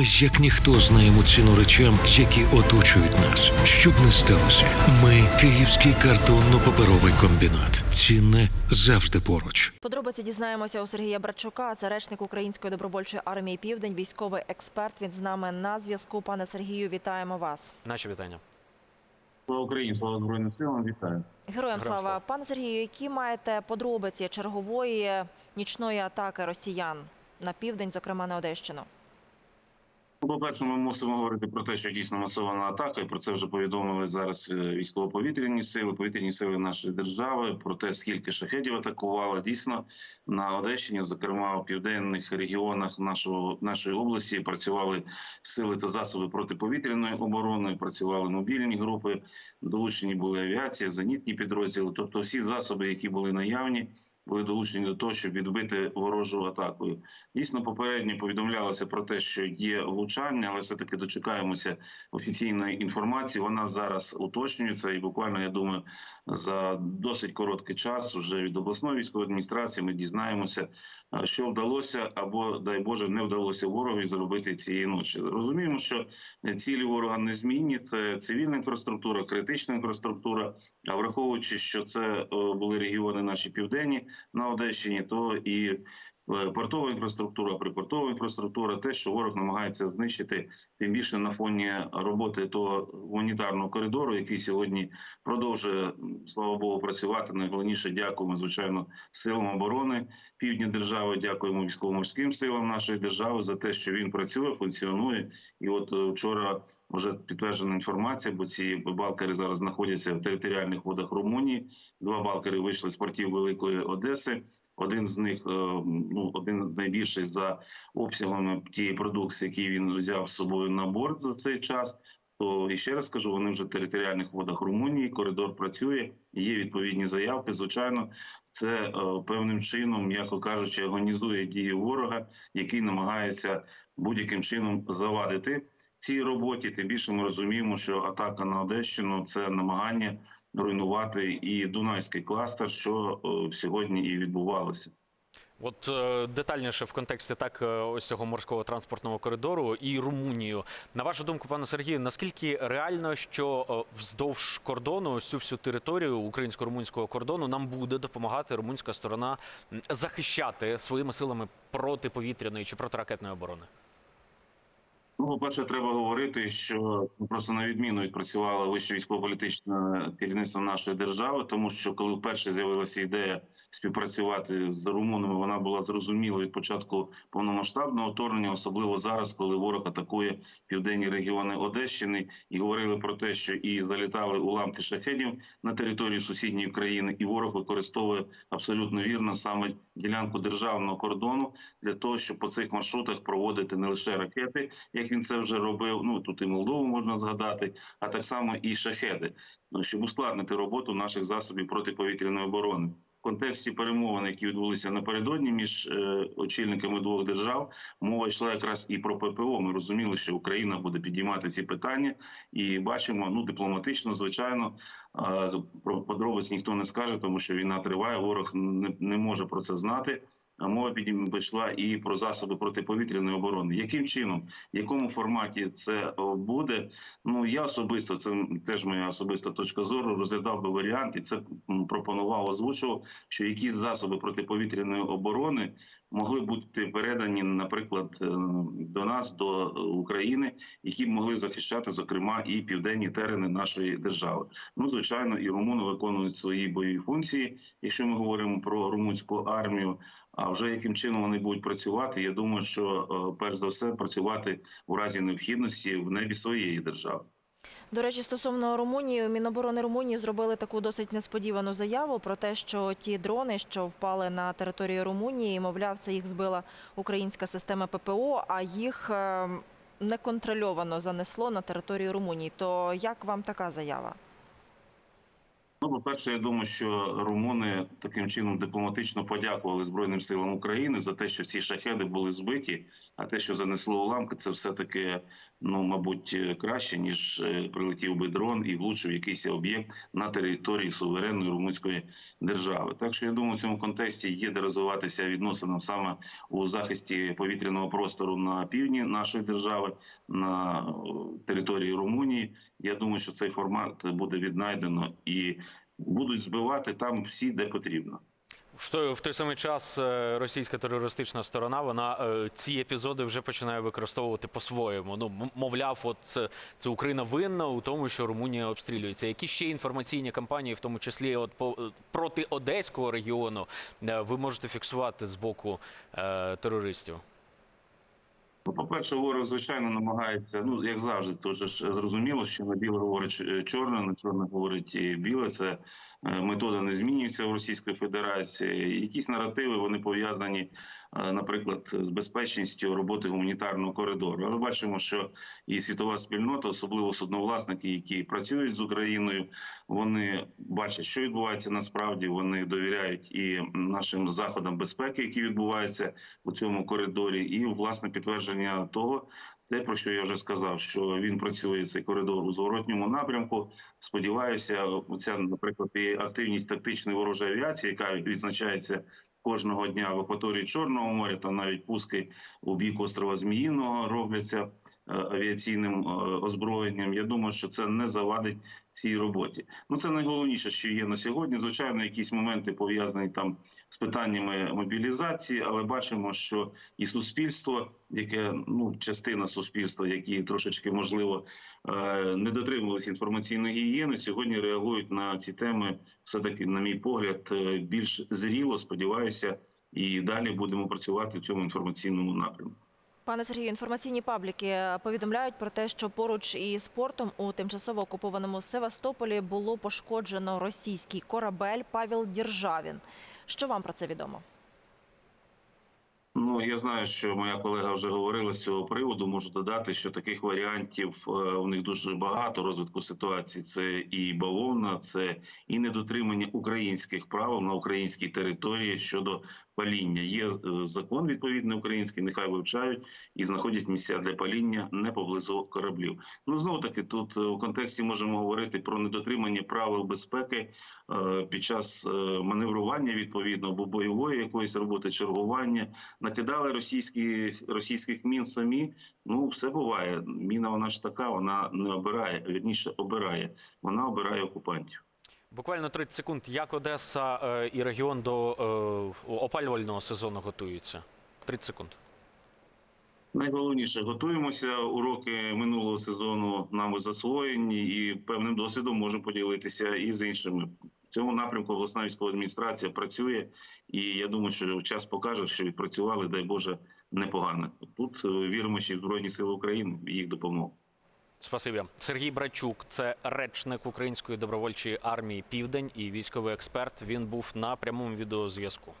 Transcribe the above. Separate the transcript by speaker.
Speaker 1: Ми як ніхто знаємо ціну речам, які оточують нас. Щоб не сталося, ми Київський картонно-паперовий комбінат. Цінне завжди поруч.
Speaker 2: Подробиці дізнаємося у Сергія Братчука. Це речник Української добровольчої армії Південь, військовий експерт. Він з нами на зв'язку. Пане Сергію, вітаємо вас.
Speaker 3: Наші вітання.
Speaker 4: Слава Україні, слава Збройним силам, вітаю.
Speaker 2: Героям
Speaker 3: Героям
Speaker 2: слава.
Speaker 3: слава.
Speaker 2: Пане Сергію, які маєте подробиці чергової нічної атаки росіян на південь, зокрема на Одещину?
Speaker 4: Ну, По-перше, ми мусимо говорити про те, що дійсно масована атака, і про це вже повідомили зараз е, військово-повітряні сили, повітряні сили нашої держави, про те, скільки шахедів атакували. Дійсно, на Одещині, зокрема в південних регіонах нашого, нашої області, працювали сили та засоби протиповітряної оборони, працювали мобільні групи, долучені були авіація, зенітні підрозділи. Тобто всі засоби, які були наявні, були долучені до того, щоб відбити ворожу атаку. Дійсно, попередньо повідомлялося про те, що є влучання, але все таки дочекаємося офіційної інформації. Вона зараз уточнюється, і буквально я думаю, за досить короткий час вже від обласної військової адміністрації ми дізнаємося, е, що вдалося або дай Боже не вдалося ворогові зробити цієї ночі. Розуміємо, що цілі ворога незмінні. Це цивільна інфраструктура, критична інфраструктура. А враховуючи, що це е, були регіони наші південні на Одещині, то і портова інфраструктура, припортова інфраструктура, те, що ворог намагається знищити, тим більше на фоні роботи того гуманітарного коридору, який сьогодні продовжує, слава Богу, працювати. Найголовніше дякуємо, звичайно, силам оборони півдня держави. Дякуємо військово-морським силам нашої держави за те, що він працює, функціонує. І от е, вчора вже підтверджена інформація, бо ці балкери зараз знаходяться в територіальних водах Румунії. Два балкери вийшли з портів Великої Одеси. Один з них е, ну один найбільший за обсягами тієї продукції, які він взяв з собою на борт за цей час. То і ще раз кажу, вони вже в територіальних водах Румунії. Коридор працює, є відповідні заявки. Звичайно, це е, певним чином, м'яко кажучи, агонізує дії ворога, який намагається будь-яким чином завадити цій роботі. Тим більше ми розуміємо, що атака на Одещину це намагання руйнувати і Дунайський кластер, що е, сьогодні і відбувалося.
Speaker 3: От е, детальніше в контексті так е, ось цього морського транспортного коридору і Румунію. На вашу думку, пане Сергію, наскільки реально, що е, вздовж кордону, ось всю територію українсько-румунського кордону, нам буде допомагати румунська сторона захищати своїми силами протиповітряної чи протиракетної оборони?
Speaker 4: Ну, по-перше, треба говорити, що просто на відміну відпрацювало вище військово-політичне керівництво нашої держави, тому що коли вперше з'явилася ідея співпрацювати з румунами, вона була зрозуміла від початку повномасштабного вторгнення, особливо зараз, коли ворог атакує південні регіони Одещини, і говорили про те, що і залітали уламки шахедів на територію сусідньої країни, і ворог використовує абсолютно вірно саме ділянку державного кордону для того, щоб по цих маршрутах проводити не лише ракети, як він це вже робив. Ну тут і Молдову можна згадати, а так само і шахеди, ну, щоб ускладнити роботу наших засобів протиповітряної оборони. Контексті перемовин, які відбулися напередодні між е, очільниками двох держав, мова йшла якраз і про ППО. Ми розуміли, що Україна буде підіймати ці питання, і бачимо, ну дипломатично, звичайно, е, про подробиць ніхто не скаже, тому що війна триває. Ворог не, не може про це знати. А мова пішла і про засоби протиповітряної оборони. Яким чином, в якому форматі це буде? Ну я особисто це теж моя особиста точка зору. Розглядав би варіант, і це пропонував, озвучував, що якісь засоби протиповітряної оборони могли бути передані, наприклад, е, до нас, до України, які б могли захищати, зокрема, і південні терени нашої держави. Ну, звичайно, і румуни виконують свої бойові функції, якщо ми говоримо про румунську армію. А вже яким чином вони будуть працювати? Я думаю, що е, перш за все працювати у разі необхідності в небі своєї держави.
Speaker 2: До речі, стосовно Румунії, Міноборони Румунії зробили таку досить несподівану заяву про те, що ті дрони, що впали на територію Румунії, мовляв, це їх збила українська система ППО, а їх е, неконтрольовано занесло на територію Румунії. То як вам така заява?
Speaker 4: Ну, по-перше, я думаю, що румуни таким чином дипломатично подякували Збройним силам України за те, що ці шахеди були збиті, а те, що занесло уламки, це все-таки, ну, мабуть, краще, ніж е, прилетів би дрон і влучив якийсь об'єкт на території суверенної румунської держави. Так що я думаю, в цьому контексті є де розвиватися відносинам саме у захисті повітряного простору на півдні нашої держави, на е, території Румунії. Я думаю, що цей формат буде віднайдено і будуть збивати там всі, де потрібно.
Speaker 3: В той, в той самий час е, російська терористична сторона вона е, ці епізоди вже починає використовувати по-своєму. Ну мовляв, от це, Україна винна у тому, що Румунія обстрілюється. Які ще інформаційні кампанії, в тому числі от по е, проти Одеського регіону, ви можете фіксувати з боку е, терористів?
Speaker 4: Ну, по-перше, ворог, звичайно, намагається, ну, як завжди, дуже ж зрозуміло, що на біле говорить чорне, на чорне говорить і біле. Це е, метода не змінюється в Російській Федерації. Якісь наративи вони пов'язані, е, наприклад, з безпечністю роботи гуманітарного коридору. Але бачимо, що і світова спільнота, особливо судновласники, які працюють з Україною, вони бачать, що відбувається насправді. Вони довіряють і нашим заходам безпеки, які відбуваються у цьому коридорі, і власне підтвердження того, те про що я вже сказав, що він працює цей коридор у зворотньому напрямку. Сподіваюся, ця, наприклад, і активність тактичної ворожої авіації, яка відзначається кожного дня в акваторії Чорного моря, та навіть пуски у бік острова Зміїного робляться е, авіаційним е, озброєнням. Я думаю, що це не завадить цій роботі. Ну це найголовніше, що є на сьогодні. Звичайно, якісь моменти пов'язані там з питаннями мобілізації, але бачимо, що і суспільство, яке ну частина суспільства, які трошечки можливо е, не дотримувалися інформаційної гігієни, сьогодні реагують на ці теми, все таки, на мій погляд, е, більш зріло. Сподіваюся, і далі будемо працювати в цьому інформаційному напрямку.
Speaker 2: Пане Сергію, інформаційні пабліки повідомляють про те, що поруч із портом у тимчасово окупованому Севастополі було пошкоджено російський корабель Павел Діржавін. Що вам про це відомо?
Speaker 4: Я знаю, що моя колега вже говорила з цього приводу. Можу додати, що таких варіантів е, у них дуже багато розвитку ситуації. Це і бавовна, це і недотримання українських правил на українській території щодо паління. Є е, закон відповідний український, нехай вивчають і знаходять місця для паління не поблизу кораблів. Ну знову таки, тут е, у контексті можемо говорити про недотримання правил безпеки під час маневрування відповідно або бойової якоїсь роботи, чергування накидали російських російських мін самі. Ну все буває. Міна вона ж така, вона не обирає, вірніше обирає. Вона обирає окупантів.
Speaker 3: Буквально 30 секунд. Як Одеса е, і регіон до е, опалювального сезону готуються? 30 секунд.
Speaker 4: Найголовніше готуємося. Уроки минулого сезону нами засвоєні, і певним досвідом можемо поділитися і з іншими. В цьому напрямку обласна військова адміністрація працює, і я думаю, що час покаже, що відпрацювали, дай Боже, непогано. Тут е, віримо й Збройні Сили України, їх допомогу.
Speaker 3: Спасибі. Сергій Брачук, це речник Української добровольчої армії Південь і військовий експерт. Він був на прямому відеозв'язку.